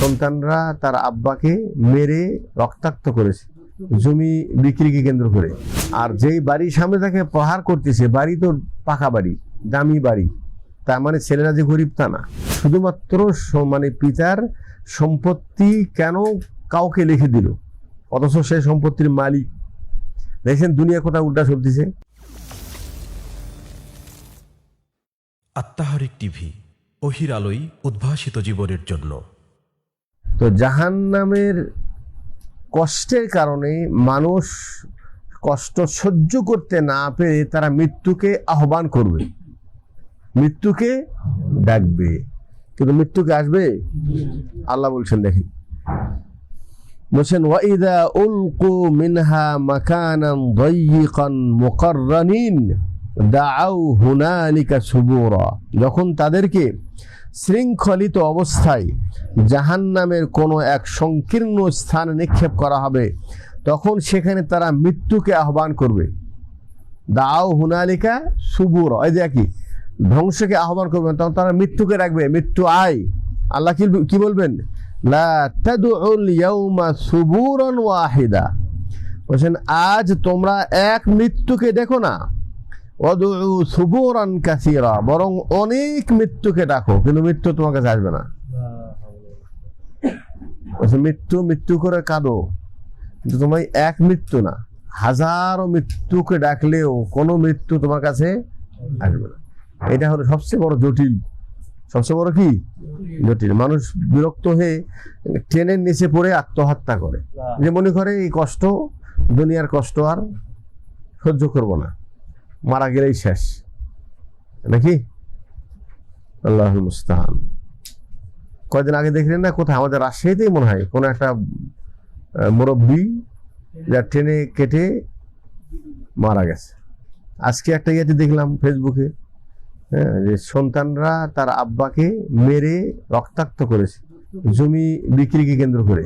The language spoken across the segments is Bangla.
সন্তানরা তার আব্বাকে মেরে রক্তাক্ত করেছে, জমি বিক্রিকে কেন্দ্র করে। আর যেই বাড়ির সামনে তাকে প্রহার করতেছে, বাড়ি তো পাকা বাড়ি, দামি বাড়ি। তার মানে ছেলেরা যে গরিব তা না। শুধুমাত্র মানে পিতার সম্পত্তি কেন কাউকে লিখে দিল? অথচ সে সম্পত্তির মালিক। দেখছেন দুনিয়া কোথাও উল্টা চলতেছে। আত্মাহারিক টিভি অহির আলোই উদ্ভাসিত জীবনের জন্য। তো জাহান নামের কষ্টের কারণে মানুষ কষ্ট সহ্য করতে না পেরে তারা মৃত্যুকে আহ্বান করবে। মৃত্যুকে ডাকবে। কিন্তু মৃত্যুকে আসবে? আল্লাহ বলছেন, দেখেন। বলছেন, ওয়াইদা উলকু মিনহা মাকানান দাইয়িকান মুকাররানিন দাআউ হুনালিকা সুবুরা। যখন তাদেরকে শৃঙ্খলিত অবস্থায় জাহান্নামের কোনো এক সংকীর্ণ স্থানে নিক্ষেপ করা হবে, তখন সেখানে তারা মৃত্যুকে আহ্বান করবে। দাও হুনালিকা সুবুর। এই কি ধ্বংসকে আহ্বান করবেন, তখন তারা মৃত্যুকে রাখবে। মৃত্যু আয়। আল্লাহ কি কি বলবেন? ওয়াহিদা। বলছেন, আজ তোমরা এক মৃত্যুকে দেখো না। সুবুরান কাসিরা, বরং অনেক মৃত্যুকে ডাকো, কিন্তু মৃত্যু তোমার কাছে আসবে না। মৃত্যু মৃত্যু করে কাঁদো, কিন্তু তোমার এক মৃত্যু না। হাজারো মৃত্যুকে ডাকলেও কোনো মৃত্যু তোমার কাছে আসবে না। এটা হলো সবচেয়ে বড় জটিল। সবচেয়ে বড় কি? জটিল। মানুষ বিরক্ত হয়ে ট্রেনের নিচে পড়ে আত্মহত্যা করে। যে মনে করে এই কষ্ট, দুনিয়ার কষ্ট আর সহ্য করব না। মারা গেলেই শেষ। নাকি? আল্লাহ মুস্তাহান। কয়দিন আগে দেখলেন না কোথায়? আমাদের রাজশাহীতেই মনে হয় কোনো একটা মুরব্বী যা ট্রেনে কেটে মারা গেছে। আজকে একটা ইয়েতে দেখলাম ফেসবুকে যে সন্তানরা তার আব্বাকে মেরে রক্তাক্ত করেছে জমি বিক্রিকে কেন্দ্র করে।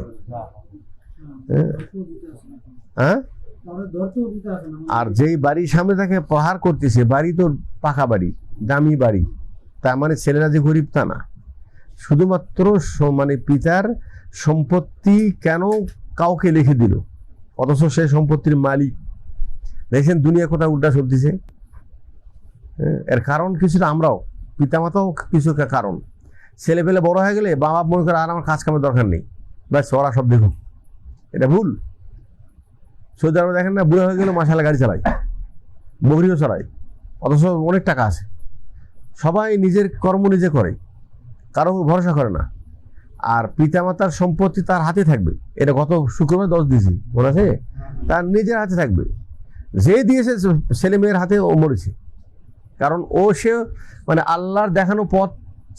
হ্যাঁ? হ্যাঁ? আর যেই বাড়ির সামনে তাকে প্রহার করতেছে বাড়ি তো পাকা বাড়ি দামি বাড়ি তার মানে ছেলেরা যে গরিব তা না। শুধুমাত্র মানে পিতার সম্পত্তি কেন কাউকে লিখে দিল? অথচ সে সম্পত্তির মালিক। দেখছেন দুনিয়া কোথাও উল্টা চলতেছে। হ্যাঁ, এর কারণ কিছুটা আমরাও? পিতামাতাও কিছু কারণ। ছেলে পেলে বড় হয়ে গেলে বাবা মনে করে আর আমার কাজ কামের দরকার নেই। ব্যাস, ওরা সব দেখুন। এটা ভুল। সৌদি আরবে দেখেন না, বুড়ো হয়ে গেলে মাসালে গাড়ি চালায়। বকরিও চালায়। অথচ অনেক টাকা আছে। সবাই নিজের কর্ম নিজে করে। কারও ভরসা করে না। আর পিতামাতার সম্পত্তি তার হাতে থাকবে। এটা গত শুক্রবার দশ দিয়েছি। মনে আছে? তার নিজের হাতে থাকবে। যে দিয়েছে, ছেলে মেয়ের হাতে ও মরেছে। কারণ ও সে মানে আল্লাহর দেখানো পথ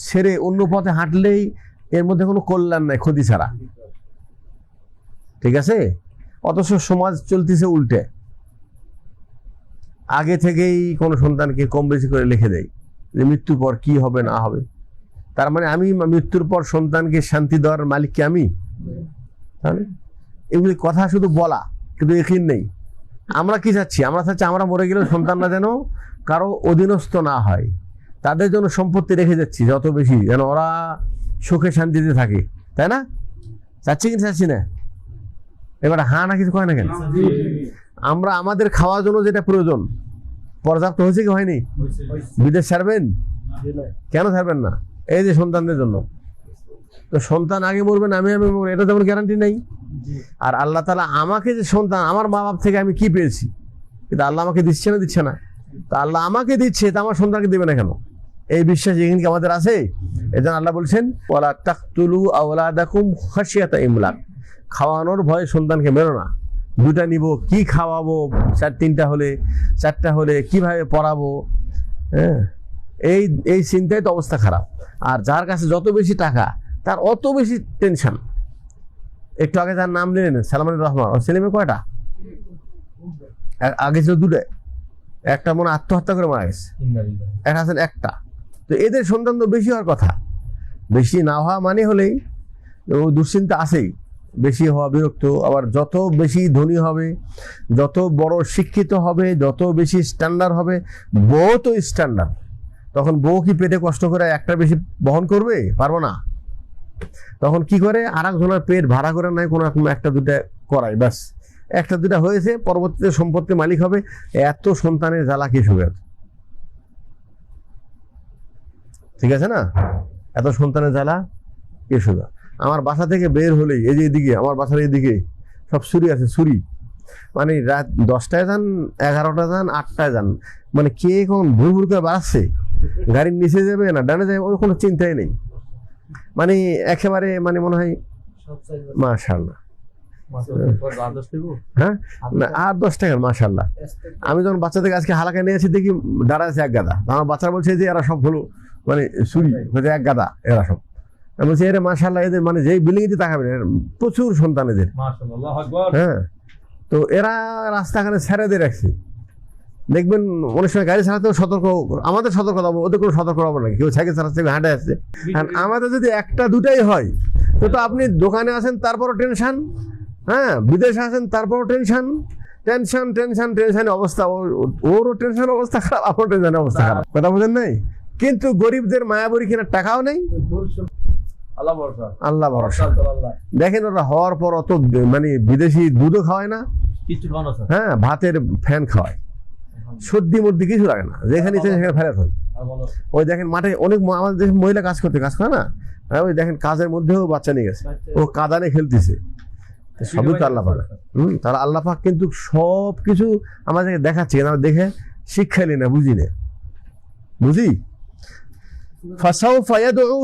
ছেড়ে অন্য পথে হাঁটলেই এর মধ্যে কোনো কল্যাণ নাই, ক্ষতি ছাড়া। ঠিক আছে? অথচ সমাজ চলতেছে উল্টে। আগে থেকেই কোনো সন্তানকে কম বেশি করে লিখে দেয় যে মৃত্যুর পর কি হবে, না হবে। তার মানে আমি মৃত্যুর পর সন্তানকে শান্তি দেওয়ার মালিককে আমি? এগুলি কথা শুধু বলা, কিন্তু এখিন নেই। আমরা কি চাচ্ছি? আমরা চাচ্ছি আমরা মরে গেলে সন্তানরা যেন কারও অধীনস্থ না হয় তাদের জন্য সম্পত্তি রেখে যাচ্ছি যত বেশি যেন ওরা সুখে শান্তিতে থাকে তাই না? চাচ্ছি কি চাচ্ছি না? এবার হা না কিছু কয় না কেন? আমরা আমাদের খাওয়ার জন্য যেটা প্রয়োজন পর্যাপ্ত হয়েছে কি হয়নি? বিদেশ ছাড়বেন? কেন ছাড়বেন না? এই যে সন্তানদের জন্য। তো সন্তান আগে মরবেন আমি আমি মরবো এটা তেমন গ্যারান্টি নেই। আর আল্লাহ তালা আমাকে যে সন্তান আমার মা বাপ থেকে আমি কি পেয়েছি? কিন্তু আল্লাহ আমাকে দিচ্ছে না দিচ্ছে না। তা আল্লাহ আমাকে দিচ্ছে, তা আমার সন্তানকে দেবে না কেন? এই বিশ্বাস এখানে কি আমাদের আছে? এই জন্য আল্লাহ বলছেন, ওয়ালা তাকতুলু আওলাদাকুম খাসিয়াতা ইমলাক। খাওয়ানোর ভয়ে সন্তানকে মেরো না। দুটা নিব, কি খাওয়াবো? চার, তিনটা হলে, চারটা হলে কীভাবে পড়াবো? হ্যাঁ? এই এই চিন্তায় তো অবস্থা খারাপ। আর যার কাছে যত বেশি টাকা, তার অত বেশি টেনশন একটু আগে তার নাম নিলেন, সালমান রহমান। ছেলে মেয়ে কয়টা? আগে ছিল দুটো। একটা মনে আত্মহত্যা করে মারা গেছে। একটা আছেন একটা। তো এদের সন্তান তো বেশি হওয়ার কথা। বেশি না হওয়া মানে হলেই ও দুশ্চিন্তা আছেই। বেশি হওয়া বিরক্ত আবার যত বেশি ধনী হবে যত বড় শিক্ষিত হবে যত বেশি স্ট্যান্ডার্ড হবে বউ তো স্ট্যান্ডার্ড তখন বউ কি পেটে কষ্ট করে একটা বেশি বহন করবে? পারব না। তখন কি করে? আর একজনের পেট ভাড়া করে নেয় কোনো রকম একটা দুটা করায় ব্যাস। একটা দুটা হয়েছে, পরবর্তীতে সম্পত্তি মালিক হবে। এত সন্তানের জ্বালা কি শুয়ে ঠিক আছে না? এত সন্তানের জ্বালা কে শুধু আমার বাসা থেকে বের হলেই, এই যে এদিকে, আমার বাসার এদিকে সব ছুরি আছে ছুরি মানে রাত দশটায় যান এগারোটা যান, আটটায় যান। মানে কে কখন ভুর ভুর করে বাড়াচ্ছে? গাড়ির নিচে যাবে না, ডানে যাবে, ওর কোনো চিন্তাই নেই। মানে একেবারে মানে মনে হয় মাশাল্লাহ হ্যাঁ। না আর দশ টাকা মাশাল্লাহ আমি যখন বাচ্চা থেকে আজকে হালাকা নিয়েছি দেখি দাঁড়াচ্ছে এক গাদা। আমার বাচ্চারা বলছে যে এরা সব হলো মানে চুরি হচ্ছে এক গাদা এরা সব। আমি বলছি এরা মাশাল্লাহ এদের মানে যেই বিল্ডিং এ তাকাবেন এর প্রচুর সন্তান এদের। হ্যাঁ। তো এরা রাস্তাখানে ছেড়ে দিয়ে রাখছে। দেখবেন অনেক সময় গাড়ি চালাতেও সতর্ক আমাদের সতর্ক হব ওদের কোনো সতর্ক হব না কেউ সাইকেল চালাচ্ছে হাঁটে আসছে আমাদের যদি একটা দুটাই হয় তো তো আপনি দোকানে আসেন তারপরও টেনশন হ্যাঁ বিদেশে আছেন তারপরও টেনশন টেনশন টেনশন টেনশন অবস্থা। ওর- ওরও টেনশন অবস্থা খারাপ আপনার টেনশন অবস্থা খারাপ। কথা বুঝেন নাই? কিন্তু গরিবদের মায়াবরি কেনার টাকাও নেই। আল্লাহ ভরসা। দেখেন ওরা হওয়ার পর অত মানে বিদেশি দুধও খাওয়ায় না। হ্যাঁ ভাতের ফ্যান খাওয়ায়। সর্দি মর্দি কিছু লাগে না। যেখানে ইচ্ছে সেখানে ফেরত হয় ওই দেখেন মাঠে অনেক আমাদের দেশে মহিলা কাজ করতে কাজ করে না? হ্যাঁ, ওই দেখেন কাজের মধ্যেও বাচ্চা নিয়ে গেছে। ও কাদানে খেলতেছে। সবই তো আল্লাহ পাক। হম তাহলে আল্লাহ পাক কিন্তু সব কিছু আমাদেরকে দেখাচ্ছে আমরা দেখে শিক্ষা নিই না বুঝি না। বুঝি?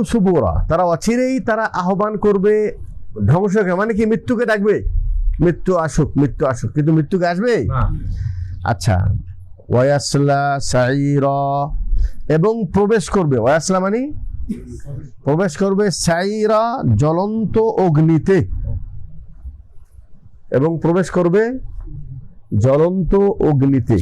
সুবুরা। তারা অচিরেই তারা আহ্বান করবে ধ্বংসকে মানে কি মৃত্যুকে ডাকবে? মৃত্যু আসুক মৃত্যু আসুক। কিন্তু মৃত্যুকে আসবে? আচ্ছা ওয়াসলা সাইরা। এবং প্রবেশ করবে ওয়াসলা মানে? প্রবেশ করবে সাইরা জ্বলন্ত অগ্নিতে। এবং প্রবেশ করবে জ্বলন্ত অগ্নিতে।